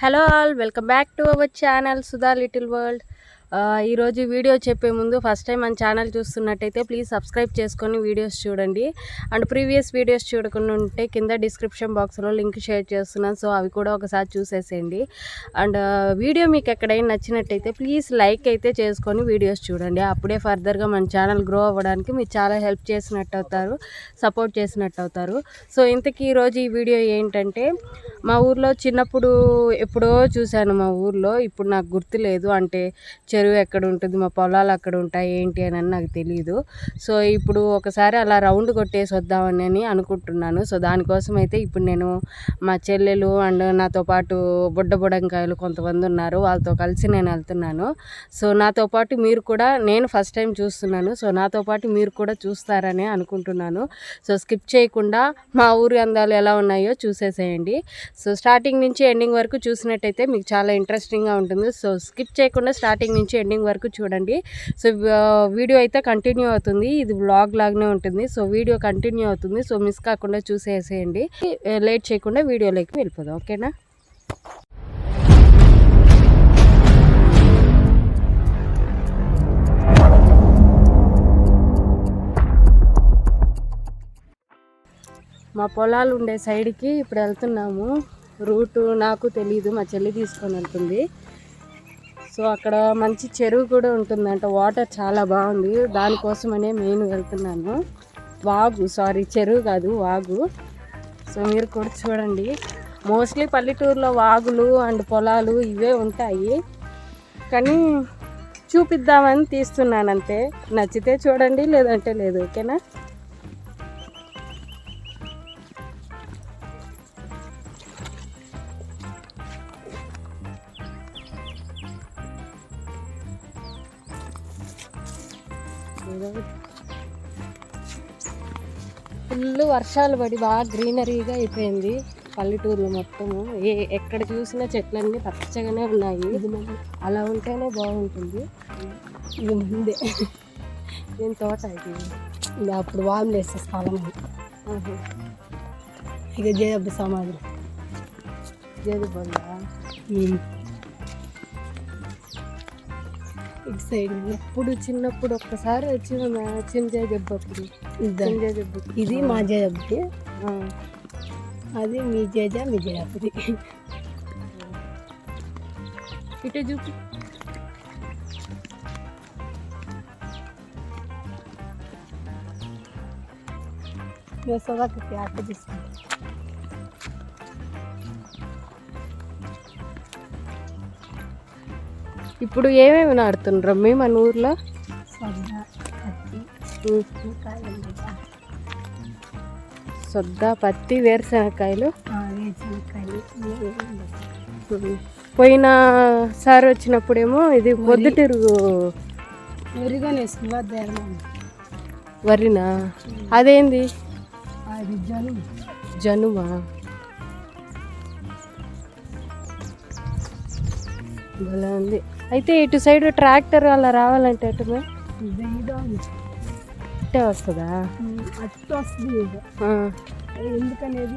Hello all, welcome back to our channel Sudha Little World. ఈరోజు video చెప్పే ముందు first time మన channel చూస్తున్నట్టయితే ప్లీజ్ సబ్స్క్రైబ్ చేసుకొని వీడియోస్ చూడండి అండ్ ప్రీవియస్ వీడియోస్ చూడకుండా ఉంటే కింద డిస్క్రిప్షన్ బాక్స్లో లింక్ షేర్ చేస్తున్నాను సో అవి కూడా ఒకసారి చూసేసేయండి అండ్ వీడియో మీకు ఎక్కడైనా నచ్చినట్టయితే ప్లీజ్ లైక్ అయితే చేసుకొని వీడియోస్ చూడండి అప్పుడే ఫర్దర్గా మన ఛానల్ గ్రో అవ్వడానికి మీరు చాలా హెల్ప్ చేసినట్టు అవుతారు సపోర్ట్ చేసినట్టు అవుతారు సో ఇంతకీ ఈరోజు ఈ వీడియో ఏంటంటే మా ఊర్లో చిన్నప్పుడు ఎప్పుడో చూశాను మా ఊర్లో ఇప్పుడు నాకు గుర్తులేదు అంటే చెరువు ఎక్కడ ఉంటుంది మా పొలాలు అక్కడ ఉంటాయి ఏంటి అని నాకు తెలియదు సో ఇప్పుడు ఒకసారి అలా రౌండ్ కొట్టేసి వద్దామని అని అనుకుంటున్నాను సో దానికోసం అయితే ఇప్పుడు నేను మా చెల్లెలు అండ్ నాతో పాటు బుడ్డ బుడంకాయలు కొంతమంది ఉన్నారు వాళ్ళతో కలిసి నేను వెళ్తున్నాను సో నాతో పాటు మీరు కూడా నేను ఫస్ట్ టైం చూస్తున్నాను సో నాతో పాటు మీరు కూడా చూస్తారని అనుకుంటున్నాను సో స్కిప్ చేయకుండా మా ఊరి అందాలు ఎలా ఉన్నాయో చూసేసేయండి సో స్టార్టింగ్ నుంచి ఎండింగ్ వరకు చూసినట్టయితే మీకు చాలా ఇంట్రెస్టింగ్గా ఉంటుంది సో స్కిప్ చేయకుండా స్టార్టింగ్ నుంచి నుంచి ఎండింగ్ వరకు చూడండి సో వీడియో అయితే కంటిన్యూ అవుతుంది ఇది బ్లాగ్ లాగానే ఉంటుంది సో వీడియో కంటిన్యూ అవుతుంది సో మిస్ కాకుండా చూసేసేయండి లేట్ చేయకుండా వీడియోలోకి వెళ్ళిపోదాం ఓకేనా మా పొలాలు ఉండే సైడ్కి ఇప్పుడు వెళ్తున్నాము రూటు నాకు తెలీదు మా చెల్లి తీసుకొని వెళ్తుంది సో అక్కడ మంచి చెరువు కూడా ఉంటుందంట వాటర్ చాలా బాగుంది దానికోసమనే మెయిన్ వెళ్తున్నాను వాగు సారీ చెరువు కాదు వాగు సో మీరు కూడా చూడండి మోస్ట్లీ పల్లెటూరులో వాగులు అండ్ పొలాలు ఇవే ఉంటాయి కానీ చూపిద్దామని తీస్తున్నాను అంతే నచ్చితే చూడండి లేదంటే లేదు ఓకేనా ఫుల్ వర్షాలు పడి బాగా గ్రీనరీగా అయిపోయింది పల్లెటూరులో మొత్తము ఏ ఎక్కడ చూసినా చెట్లన్నీ పచ్చగానే ఉన్నాయి అలా ఉంటేనే బాగుంటుంది ఇది ముందే నేను తోట ఇది అప్పుడు వాములు వేసే స్థలం ఇక జయబ్బ సమాధి జయదబ్బ ఇది చిన్న పుడు చిన్న పుడుొక్కసారి వచ్చింది నా చింజే జబ్బు ఇది చింజే జబ్బు ఇది మాజే జబ్బు ఆ ఆది మిజేజా మిజేయాది కిటే జుకి నేను సాగకు తియాకు దిస ఇప్పుడు ఏమేమి నాడుతుండ్రు మీ మన ఊర్లో సొద్ద పత్తి వేరుశనగకాయలు పోయిన సార్ వచ్చినప్పుడేమో ఇది పొద్దుటిరుగు వరినా అదేంది జనుమా బాగుంది ఉంది అయితే ఇటు సైడ్ ట్రాక్టర్ అలా రావాలంటే అటు ఇట్టే వస్తుందా అట్టు వస్తుంది ఎందుకనేది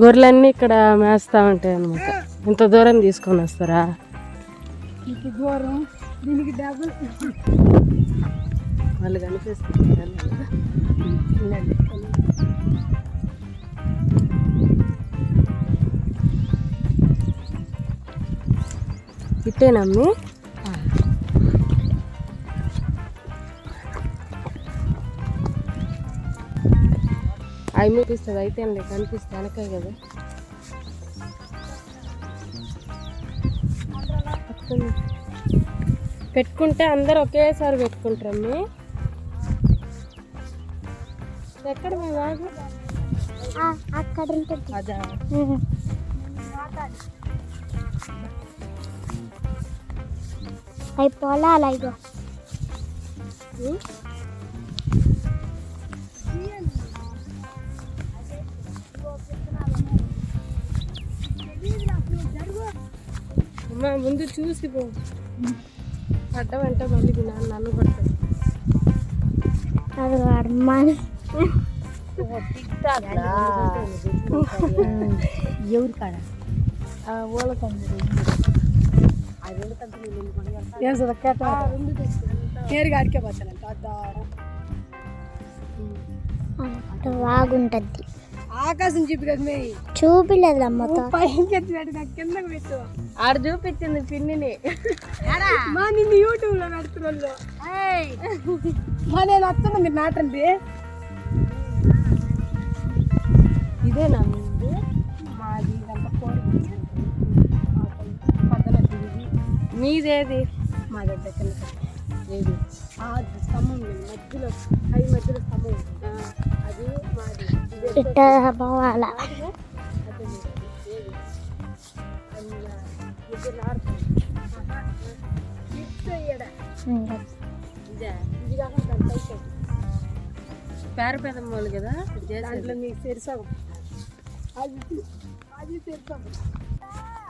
గొర్రెలన్నీ ఇక్కడ మేస్తా ఉంటాయి అనమాట ఇంత దూరం తీసుకొని వస్తారా దూరం దీనికి వాళ్ళు నమ్మి ఇట్టేనమ్మి అవి మూపిస్తుంది అయితే కనిపిస్తే వెనకాయ కదా పెట్టుకుంటే అందరు ఒకేసారి పెట్టుకుంటారమ్మి ఎక్కడ మీ వాగు అక్కడ అవి పొలాలు ముందు చూసి పో పడ్డవంటే మళ్ళీ నన్ను పడతాను అది వాడు ఎవరు కాడ ఏం చదక్కట ఆకాశం చూపికదమే చూపిలేదు ఆడ చూపించింది పిన్నిని మా నిన్ను యూట్యూబ్ లో నడుతున్నా మా నేను వస్తున్నా మీరు నాటండి ఇదే నా ముందు మాది ఇదంతా కోరిక పద్ధతి ఇది మీదేది మా దగ్గర ఏది ఆ స్తంభం మధ్యలో అవి మధ్యలో స్తంభం అది మాది పేరు పేర పెద్ద కదా దాంట్లో మీకు తెలుసా అది అది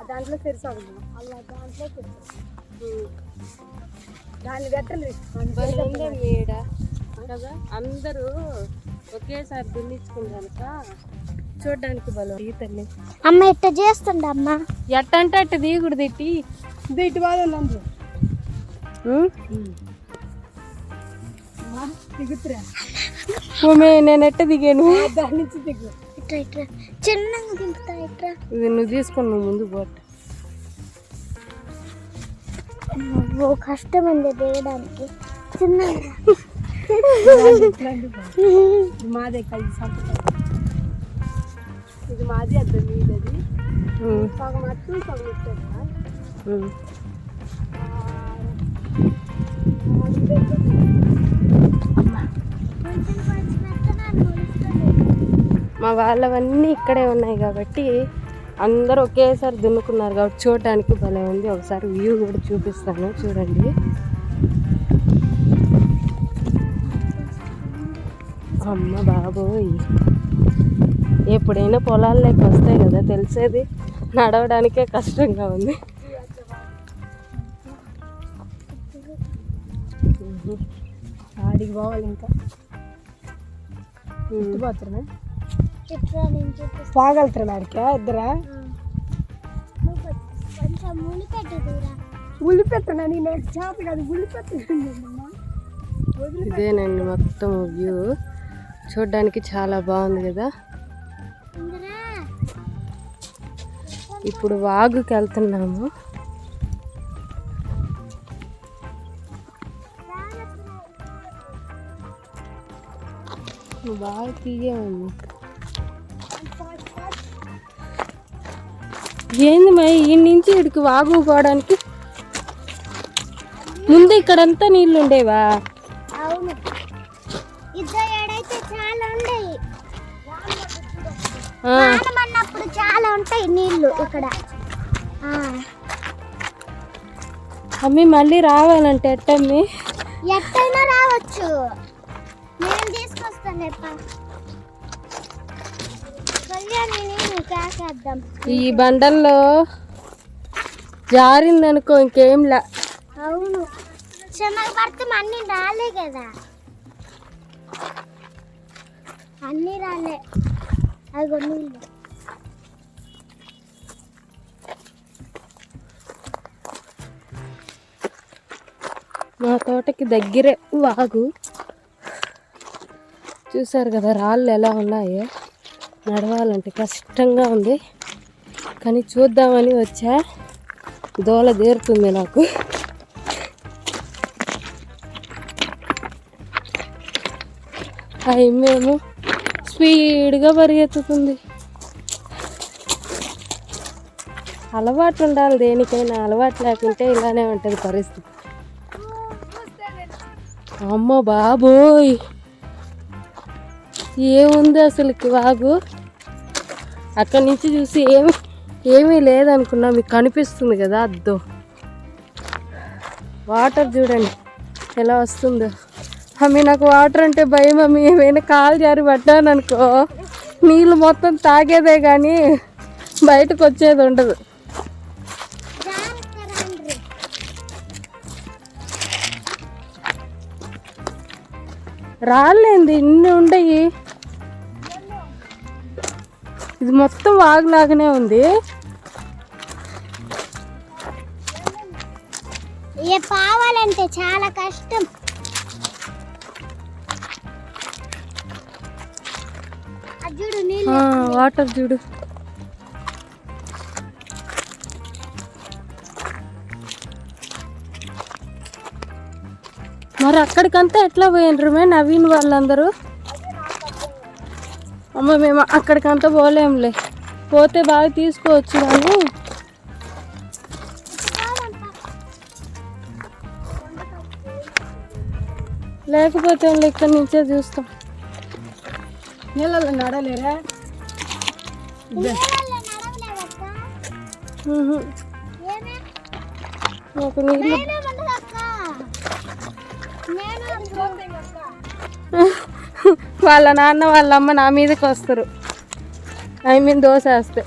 దాంట్లో తెరిసాము అలా దాంట్లో తెరిసాము దాన్ని పెట్టలేదు మేడ కదా అందరూ ఒకేసారి దున్నించుకుంటాక చూడడానికి బలం ఈ అమ్మ ఇట్ట చేస్తుండ అమ్మ ఎట్ట అంటే అట్ట దిగుడు తిట్టి దిట్టి బాధలు అందరూ నేను ఎట్ట దిగాను దాని నుంచి దిగు ఇట్రా చిన్నగా దింపుతా ఇట్రా ఇది నువ్వు తీసుకొని ముందు పోట ఓ కష్టం అండి వేయడానికి చిన్నగా మాదే కలిసి ఇది మాది అద్ద మీదది సగం అత్తు సగం ఇస్తారు మా వాళ్ళవన్నీ ఇక్కడే ఉన్నాయి కాబట్టి అందరూ ఒకేసారి దున్నుకున్నారు కాబట్టి చూడటానికి భలే ఉంది ఒకసారి వ్యూ కూడా చూపిస్తాను చూడండి అమ్మ బాబోయ్ ఎప్పుడైనా పొలాల్లోకి వస్తాయి కదా తెలిసేది నడవడానికే కష్టంగా ఉంది ఆడికి పోవాలి ఇంకా మాత్రమే పోగలుగుతారు ఆడికా ఇద్దరా ఇదేనండి మొత్తం వ్యూ చూడడానికి చాలా బాగుంది కదా ఇప్పుడు వాగుకి వెళ్తున్నాము బాగా తీయమండి ఏంది మరి ఈ నుంచి ఇక్కడికి వాగు పోవడానికి ముందు ఇక్కడంతా నీళ్ళు ఉండేవా చాలా ఉంటాయి నీళ్ళు ఇక్కడ అమ్మి మళ్ళీ రావాలంటే ఎట్టమ్మి ఎట్టైనా రావచ్చు నేను తీసుకొస్తాను ఈ బండల్లో జారిందనుకో ఇంకేం అవును పడితే అన్ని రాలే కదా అన్ని రాలే మా తోటకి దగ్గరే వాగు చూసారు కదా రాళ్ళు ఎలా ఉన్నాయో నడవాలంటే కష్టంగా ఉంది కానీ చూద్దామని వచ్చా దోల తీరుతుంది నాకు ఆ మేము స్పీడ్గా పరిగెత్తుతుంది అలవాటు ఉండాలి దేనికైనా అలవాటు లేకుంటే ఇలానే ఉంటుంది పరిస్థితి అమ్మ బాబోయ్ ఏముంది అసలు బాబు అక్కడి నుంచి చూసి ఏమి ఏమీ లేదనుకున్నా మీకు కనిపిస్తుంది కదా అద్దో వాటర్ చూడండి ఎలా వస్తుందో మీ నాకు వాటర్ అంటే భయం అమ్మి ఏమైనా కాలు జారి పడ్డాను అనుకో నీళ్ళు మొత్తం తాగేదే కానీ బయటకు వచ్చేది ఉండదు రాలేంది ఇన్ని ఉండయి ఇది మొత్తం వాగులాగానే ఉంది పావాలంటే చాలా కష్టం వాటర్ చూడు మరి అక్కడికంతా ఎట్లా పోయినరు మే నవీన్ వాళ్ళందరూ అమ్మ మేము అక్కడికంతా పోలేంలే పోతే బాగా తీసుకోవచ్చు కానీ లేకపోతే ఇక్కడి నుంచే చూస్తాం నీళ్ళలో నడలేరా ఒక నీళ్ళు వాళ్ళ నాన్న వాళ్ళ అమ్మ నా మీదకి వస్తారు ఐ మీన్ దోశ వేస్తే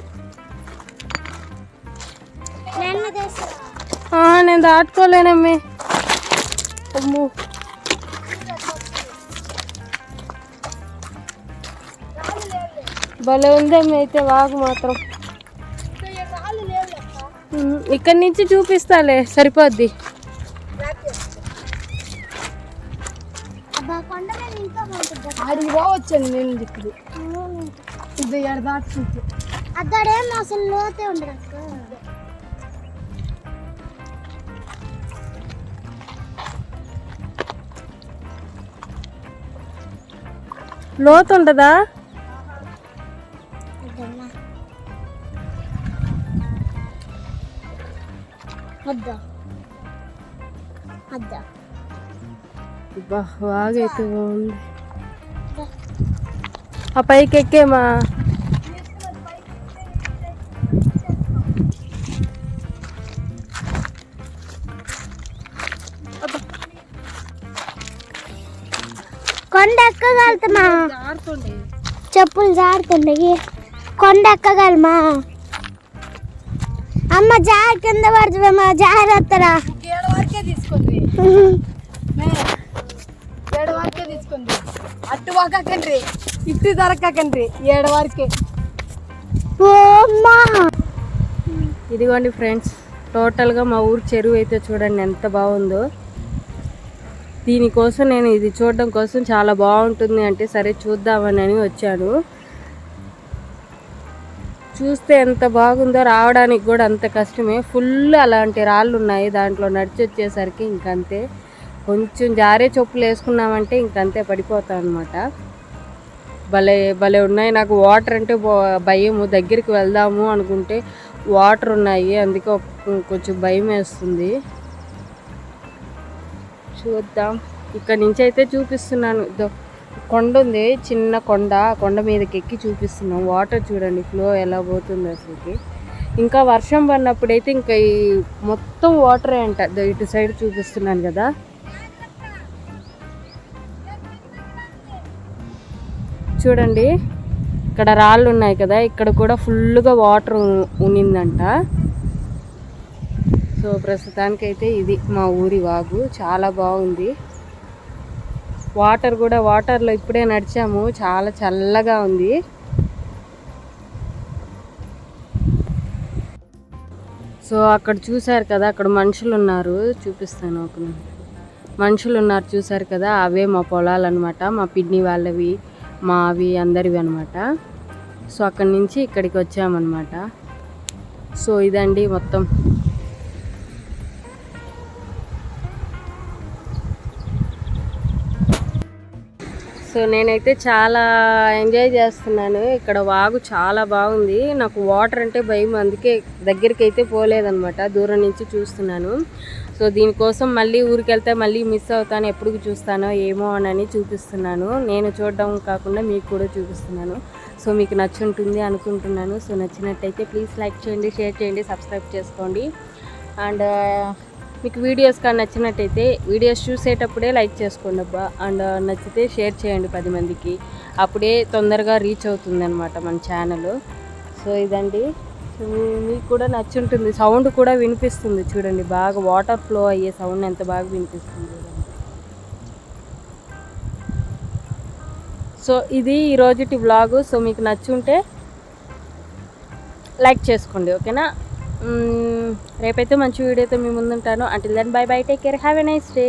నేను దాటుకోలేనమ్మి అమ్మో భలే ఉందమ్మి అయితే వాగు మాత్రం ఇక్కడి నుంచి చూపిస్తాలే సరిపోద్ది ఆడికి పోవచ్చండి నేను దిక్కులు ఇది ఏడు దాటుతుంది అక్కడేం అసలు లోతే ఉండదు లోతు ఉంటుందా అబ్బా బాగా ఎక్కువగా ఆ పైకి ఎక్కేమా కొండ ఎక్కగలుగుతామా చెప్పులు జారుతుండయి కొండ ఎక్కగలమా అమ్మ జారి కింద పడుతుందమ్మా జాగ్రత్తరా తీసుకుంది తీసుకుంది అటు వాకాకండ్రి ఇటు దొరకకండ్రి ఏడు వరకే ఇదిగోండి ఫ్రెండ్స్ టోటల్గా మా ఊరు చెరువు అయితే చూడండి ఎంత బాగుందో దీనికోసం నేను ఇది చూడడం కోసం చాలా బాగుంటుంది అంటే సరే చూద్దామని వచ్చాను చూస్తే ఎంత బాగుందో రావడానికి కూడా అంత కష్టమే ఫుల్ అలాంటి రాళ్ళు ఉన్నాయి దాంట్లో నడిచి వచ్చేసరికి ఇంకంతే కొంచెం జారే చెప్పులు వేసుకున్నామంటే ఇంకంతే పడిపోతాం అనమాట భలే భలే ఉన్నాయి నాకు వాటర్ అంటే భయము దగ్గరికి వెళ్దాము అనుకుంటే వాటర్ ఉన్నాయి అందుకే కొంచెం భయం వేస్తుంది చూద్దాం ఇక్కడ నుంచి అయితే చూపిస్తున్నాను కొండ ఉంది చిన్న కొండ కొండ మీదకి ఎక్కి చూపిస్తున్నాం వాటర్ చూడండి ఫ్లో ఎలా పోతుంది అసలుకి ఇంకా వర్షం పడినప్పుడైతే ఇంకా ఈ మొత్తం వాటరే అంట ఇటు సైడ్ చూపిస్తున్నాను కదా చూడండి ఇక్కడ రాళ్ళు ఉన్నాయి కదా ఇక్కడ కూడా ఫుల్గా వాటర్ ఉన్నిందంట సో ప్రస్తుతానికైతే ఇది మా ఊరి వాగు చాలా బాగుంది వాటర్ కూడా వాటర్లో ఇప్పుడే నడిచాము చాలా చల్లగా ఉంది సో అక్కడ చూశారు కదా అక్కడ మనుషులు ఉన్నారు చూపిస్తాను ఒక మనుషులు ఉన్నారు చూశారు కదా అవే మా పొలాలు అనమాట మా పిడ్ని వాళ్ళవి మావి అందరివి అనమాట సో అక్కడి నుంచి ఇక్కడికి వచ్చామన్నమాట సో ఇదండి మొత్తం సో నేనైతే చాలా ఎంజాయ్ చేస్తున్నాను ఇక్కడ వాగు చాలా బాగుంది నాకు వాటర్ అంటే భయం అందుకే దగ్గరికి అయితే పోలేదనమాట దూరం నుంచి చూస్తున్నాను సో దీనికోసం మళ్ళీ ఊరికి వెళ్తే మళ్ళీ మిస్ అవుతాను ఎప్పుడు చూస్తానో ఏమో అని చూపిస్తున్నాను నేను చూడడం కాకుండా మీకు కూడా చూపిస్తున్నాను సో మీకు నచ్చుంటుంది అనుకుంటున్నాను సో నచ్చినట్టయితే ప్లీజ్ లైక్ చేయండి షేర్ చేయండి సబ్స్క్రైబ్ చేసుకోండి అండ్ మీకు వీడియోస్ కానీ నచ్చినట్టయితే వీడియోస్ చూసేటప్పుడే లైక్ చేసుకోండి అబ్బా అండ్ నచ్చితే షేర్ చేయండి పది మందికి అప్పుడే తొందరగా రీచ్ అవుతుందన్నమాట మన ఛానల్ సో ఇదండి మీకు కూడా నచ్చుంటుంది సౌండ్ కూడా వినిపిస్తుంది చూడండి బాగా వాటర్ ఫ్లో అయ్యే సౌండ్ ఎంత బాగా వినిపిస్తుంది సో ఇది ఈరోజుటి వ్లాగు సో మీకు నచ్చుంటే లైక్ చేసుకోండి ఓకేనా రేపైతే మంచి వీడియోతో మీ ముందుంటాను until then bye bye take care have a nice day